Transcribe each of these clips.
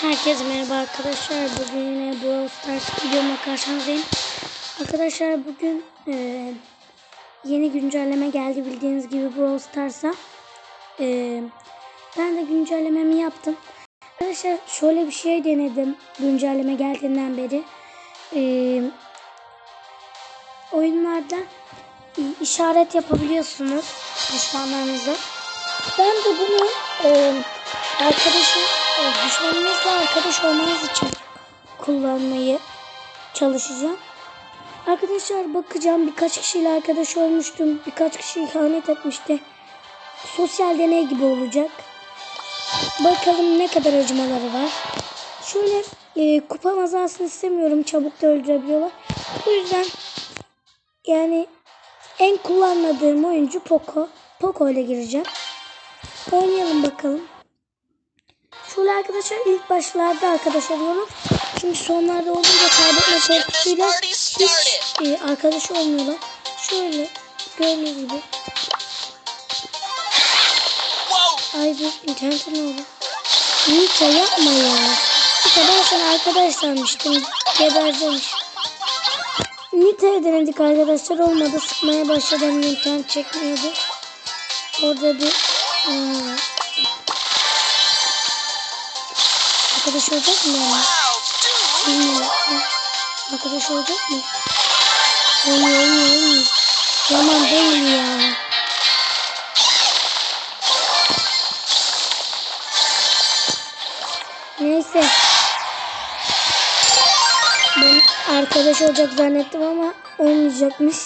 Herkese merhaba arkadaşlar. Bugün yine Brawl Stars videomla karşınızdayım. Arkadaşlar bugün e, yeni güncelleme geldi bildiğiniz gibi Brawl Stars'a. E, ben de güncellememi yaptım. Arkadaşlar şöyle bir şey denedim güncelleme geldiğinden beri. E, oyunlarda işaret yapabiliyorsunuz düşmanlarınıza. Ben de bunu e, arkadaşım, düşmanınızla arkadaş olmanız için kullanmayı çalışacağım. Arkadaşlar bakacağım birkaç kişiyle arkadaş olmuştum. Birkaç kişi ihanet etmişti. Sosyal deney gibi olacak. Bakalım ne kadar acımaları var. Şöyle e, kupa mazasını istemiyorum. Çabuk da öldürebiliyorlar. Bu yüzden yani en kullanmadığım oyuncu Poco. Poco ile gireceğim. Oynayalım bakalım. Şöyle arkadaşlar ilk başlarda arkadaş oluyorum. Çünkü sonlarda olunca kaybetme korkusuyla hiç e, arkadaş olmuyorlar. Şöyle gördüğünüz gibi. Ay dur internetim ne oldu? Nita yapma ya. Nita ben sana arkadaş sanmıştım. Gebercemiş. Nita'ya denedik arkadaşlar olmadı. Sıkmaya başladı. İnternet çekmiyordu. Orada bir hmm, arkadaş olacak mı yani? Bilmiyorum. Arkadaş olacak mı? Olmuyor olmuyor olmuyor. Yaman değil ya. Neyse. Ben arkadaş olacak zannettim ama olmayacakmış.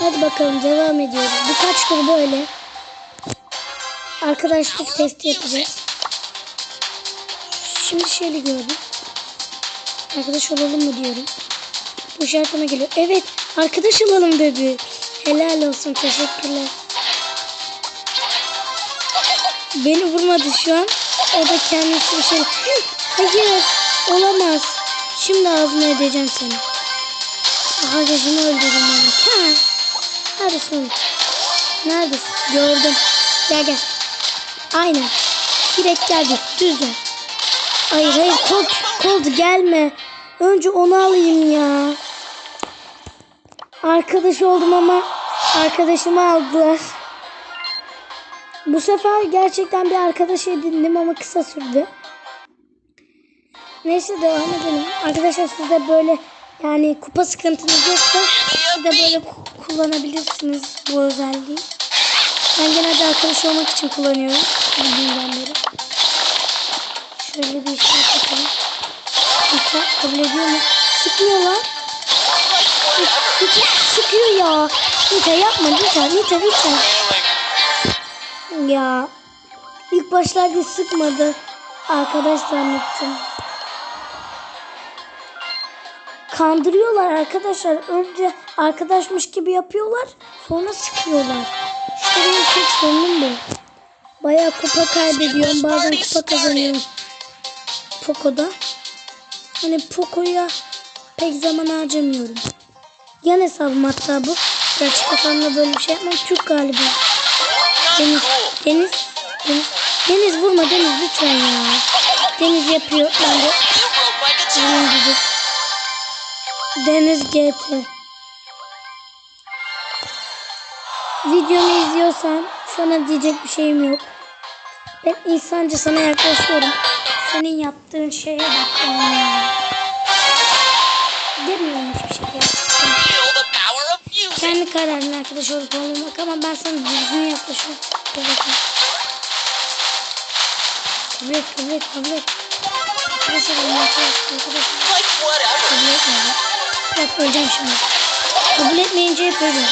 Hadi bakalım devam ediyoruz. Birkaç tur böyle arkadaşlık testi yapacağız. Şimdi şöyle gördüm. Arkadaş olalım mı diyorum. Bu şarkıma geliyor. Evet arkadaş olalım dedi. Helal olsun teşekkürler. Beni vurmadı şu an. O da kendisi bir şey. Hayır olamaz. Şimdi ağzını edeceğim seni. Arkadaşımı öldürdüm yani. Ha. Neredesin? Neredesin? Gördüm. Gel gel. Aynen. Direkt geldi. Düz gel. Hayır hayır Colt, Colt gelme. Önce onu alayım ya. Arkadaş oldum ama arkadaşımı aldılar. Bu sefer gerçekten bir arkadaş edindim ama kısa sürdü. Neyse devam edelim. Arkadaşlar siz de böyle yani kupa sıkıntınız yoksa siz de böyle ku- kullanabilirsiniz bu özelliği. Ben genelde arkadaş olmak için kullanıyorum. Bildiğimden beri. Şöyle bir işaret yapalım. Nita kabul ediyor mu? Sıkmıyor lan. Nita, Nita sıkıyor ya. Nita yapma Nita. Nita lütfen. Ya. İlk başlarda sıkmadı. Arkadaş zannettim. Kandırıyorlar arkadaşlar. Önce arkadaşmış gibi yapıyorlar. Sonra sıkıyorlar. İşte benim tek sorunum bu. Bayağı kupa kaybediyorum. Bazen kupa kazanıyorum. Poco'da. Hani Poco'ya pek zaman harcamıyorum. Yan hesabım hatta bu. Gerçek hesabımda böyle bir şey yapmam. Türk galiba. Deniz, Deniz, Deniz, Deniz vurma Deniz lütfen ya. Deniz yapıyor. Ben de vurayım gibi. Deniz GT. Videomu izliyorsan sana diyecek bir şeyim yok. Ben insanca sana yaklaşıyorum. Senin yaptığın şeye bak. ya. Demiyorum hiçbir şey music. Kendi kararın arkadaş olup olmamak ama ben sana düzgün yaklaşıyorum. Kabul et, kabul et, kabul et. Arkadaş olalım, arkadaş, arkadaş. Like whatever. Kabul etmiyorum. Bak öleceğim şimdi. Kabul etmeyince hep ölüyorum.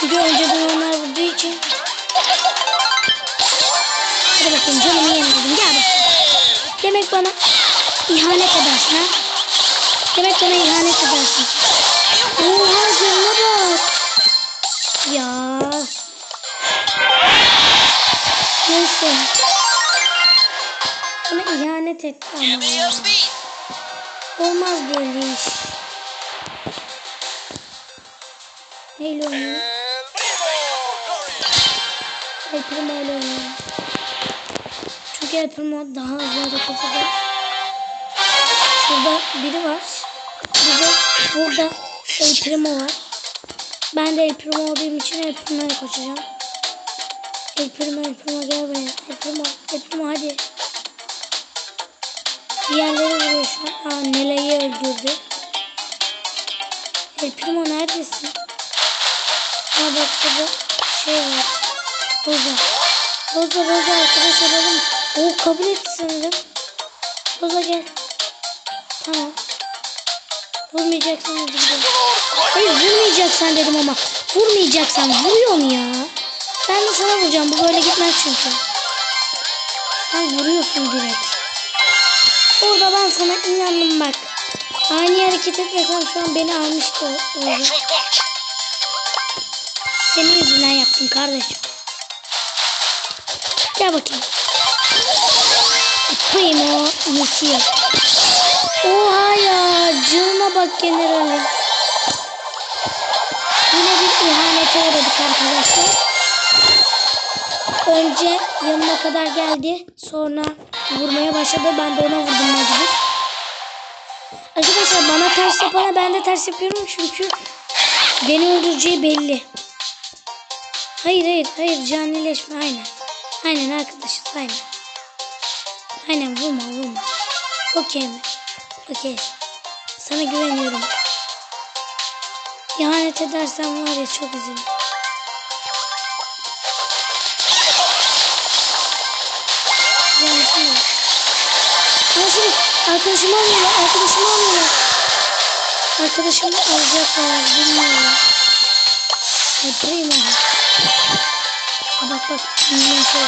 Çünkü önceden onlar vurduğu için. Hadi bakayım canımı yemedim. Gel bak. Demek bana ihanet edersin ha? Demek bana ihanet edersin. Oha canına bak. Ya. Neyse. Bana ihanet etti ama. ya. Olmaz böyle iş. Neyle oynuyor? Ay Primo ile oynuyor. Çünkü El Primo daha hızlı hareket eder. Biri var. Bir de burada El Primo var. Ben de El Primo olduğum için El Primo'ya koşacağım. El Primo, El Primo gel buraya. El Primo, El Primo hadi. Diğerleri vuruyor şu an. Aa, Nela'yı öldürdü. El Primo neredesin? Ha bak burada şey var. Roza. Roza Roza arkadaş olalım. O kabul etti sanırım. Gel. Tamam. Vurmayacaksan gidelim. Hayır vurmayacaksan dedim ama. Vurmayacaksan vuruyorsun ya. Ben de sana vuracağım. Bu böyle gitmez çünkü. Sen vuruyorsun direkt. Orada ben sana inandım bak. Ani hareket etmesem şu an beni almıştı. Senin yüzünden yaptım kardeşim. Gel bakayım. Primo yetiyor. Oha ya canına bak generali. Yine bir ihanete uğradık arkadaşlar. Önce yanıma kadar geldi. Sonra vurmaya başladı. Ben de ona vurdum mecbur. Arkadaşlar bana ters yapana ben de ters yapıyorum çünkü beni öldüreceği belli. Hayır hayır hayır canileşme aynen. Aynen arkadaşız aynen. Aynen vurma vurma. Okey mi? Okey. Sana güveniyorum. İhanet edersen var ya çok üzülürüm. Yansın Nasıl? Arkadaşımı alıyorlar. Arkadaşımı alıyorlar. Arkadaşımı alacaklar. Bilmiyorum. Yapayım onu. Bak bak. Bilmem şey.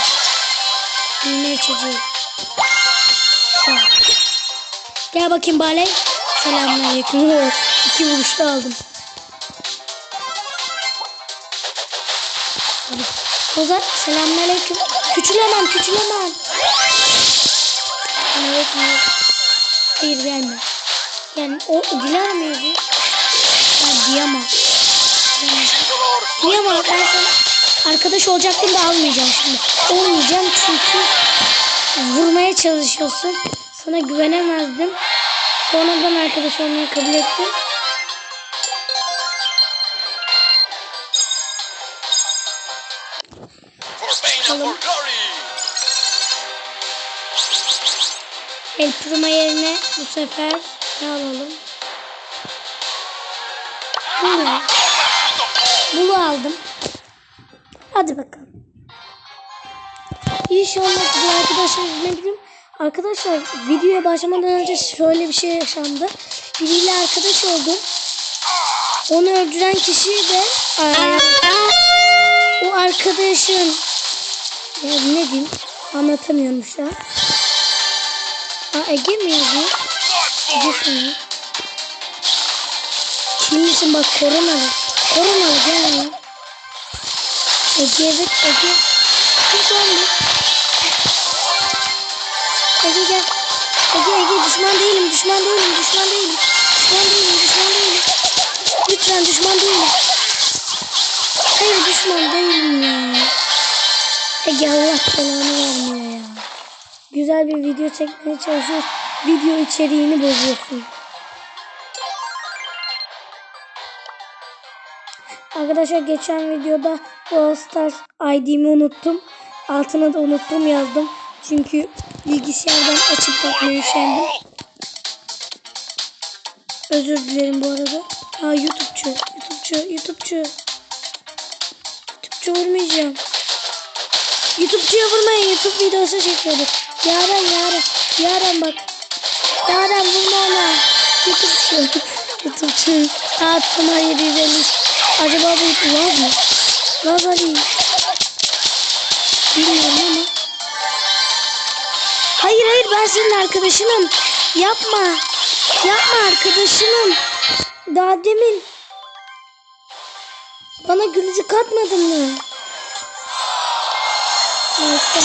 Bilmem çocuğu. Ol. Gel bakayım Baley. Selamünaleyküm. Oo, iki vuruşta aldım. Ozan selamünaleyküm. Küçülemem küçülemem. Selamünaleyküm. Hayır gelme. Yani o Dilara mıydı? Ha Diyama. Diyama ben sana arkadaş olacaktım da almayacağım şimdi. Olmayacağım çünkü vurmaya çalışıyorsun. Sana güvenemezdim. Sonradan arkadaş olmayı kabul ettim. Glory. El Prima yerine bu sefer ne alalım? Bunu. Bunu aldım. Hadi bakalım. İnşallah bu arkadaşlar üzülebilirim. Arkadaşlar videoya başlamadan önce şöyle bir şey yaşandı. Biriyle arkadaş oldum. Onu öldüren kişi de o arkadaşın ya ne diyeyim anlatamıyorum şu an. Aa, Ege mi yazıyor? Ege sonu. Kimsin bak koronalı. Koronalı gel. Ege evet Ege. Ege gel. Ege Ege düşman değilim düşman değilim düşman değilim. Düşman değilim düşman değilim. Lütfen düşman değilim. Hayır düşman değilim ya. Ege Allah belanı vermiyor ya. Güzel bir video çekmeye çalışıyoruz. Video içeriğini bozuyorsun. Arkadaşlar geçen videoda Brawl Stars ID'mi unuttum. Altına da unuttum yazdım. Çünkü bilgisayardan açıp bakmayı üşendim. Özür dilerim bu arada. Ha YouTube'cu, YouTube'cu, YouTube'cu. YouTube'cu vurmayacağım. YouTube'cuya vurmayın. YouTube videosu çekiyordu. Yaren Yaren. Yaren bak. Yaren vurma ona. YouTube'cu. YouTube'cu. Tuna 750. Acaba bu Laz mı? Laz Ali. Bilmiyorum ama. Ben senin arkadaşınım. Yapma. Yapma arkadaşınım. Daha demin bana gülücük atmadın mı? Neyse.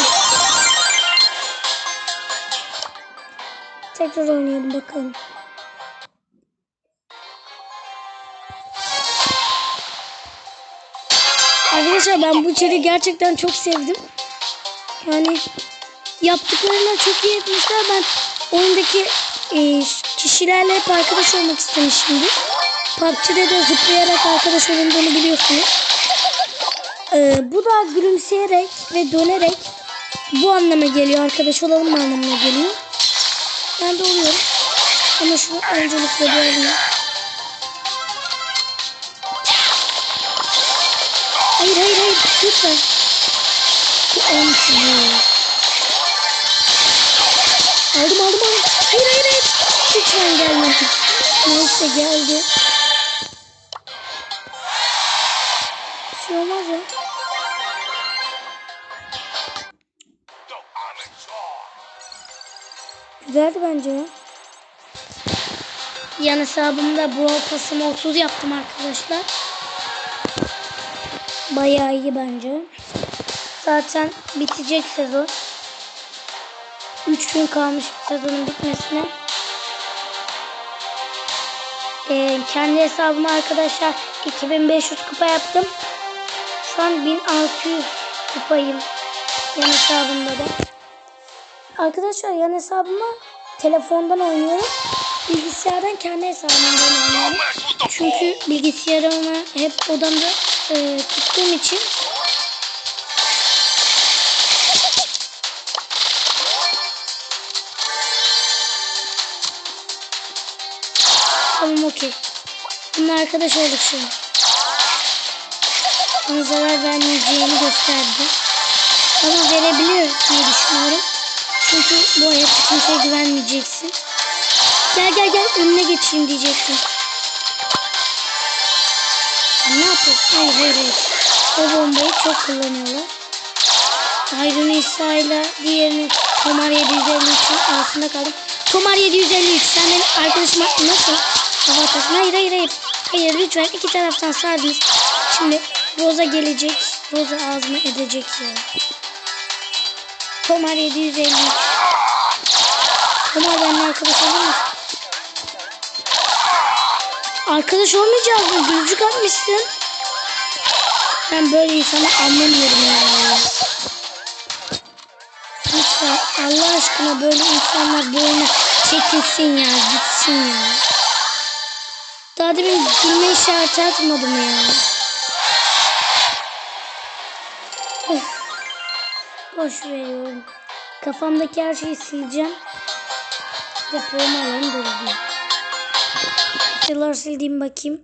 Tekrar oynayalım bakalım. Arkadaşlar ben bu içeriği gerçekten çok sevdim. Yani yaptıklarına çok iyi etmişler. Ben oyundaki e, kişilerle hep arkadaş olmak istemişimdir. PUBG'de de zıplayarak arkadaş olunduğunu biliyorsunuz. E, bu da gülümseyerek ve dönerek bu anlama geliyor. Arkadaş olalım mı anlamına geliyor. Ben de oluyorum. Ama şunu öncelikle bir alayım. Hayır hayır hayır. Lütfen. Bu olmasın Lütfen gelme. Neyse geldi. Bir şey olmaz ya. Güzeldi bence ya. Yan hesabımda Brawl Pass'ımı 30 yaptım arkadaşlar. Bayağı iyi bence. Zaten bitecek sezon. 3 gün kalmış sezonun bitmesine. Ee, kendi hesabıma arkadaşlar 2500 kupa yaptım. Şu an 1600 kupayım. Yan hesabımda da. Arkadaşlar yan hesabıma telefondan oynuyorum. Bilgisayardan kendi hesabımdan oynuyorum. Çünkü bilgisayarımı hep odamda e, tuttuğum için Bununla arkadaş olduk şimdi. Bana zarar vermeyeceğini gösterdi. Ama verebilir diye düşünüyorum. Çünkü bu hayatta kimseye güvenmeyeceksin. Gel gel gel önüne geçeyim diyeceksin. Ne yapıyorsun? Hayır hayır hayır. O bombayı çok kullanıyorlar. Ayrın İsa diğerini Tomar 753'ün arasında kaldım. Tomar 753 sen benim arkadaşıma nasıl hava atasın? Hayır hayır hayır. Hayır lütfen iki taraftan sardınız. Şimdi Roza gelecek. Roza ağzıma edecek ya. Tomar 753. Tomar benimle arkadaş olur musun? Arkadaş olmayacağız mı? Gülücük atmışsın. Ben böyle insanı anlamıyorum yani. Lütfen Allah aşkına böyle insanlar bu oyuna çekilsin ya, gitsin ya. Daha demin gülme işareti atmadım ya. Boş veriyorum. Kafamdaki her şeyi sileceğim. Depolama alanı doldu. Yıllar sildiğim bakayım.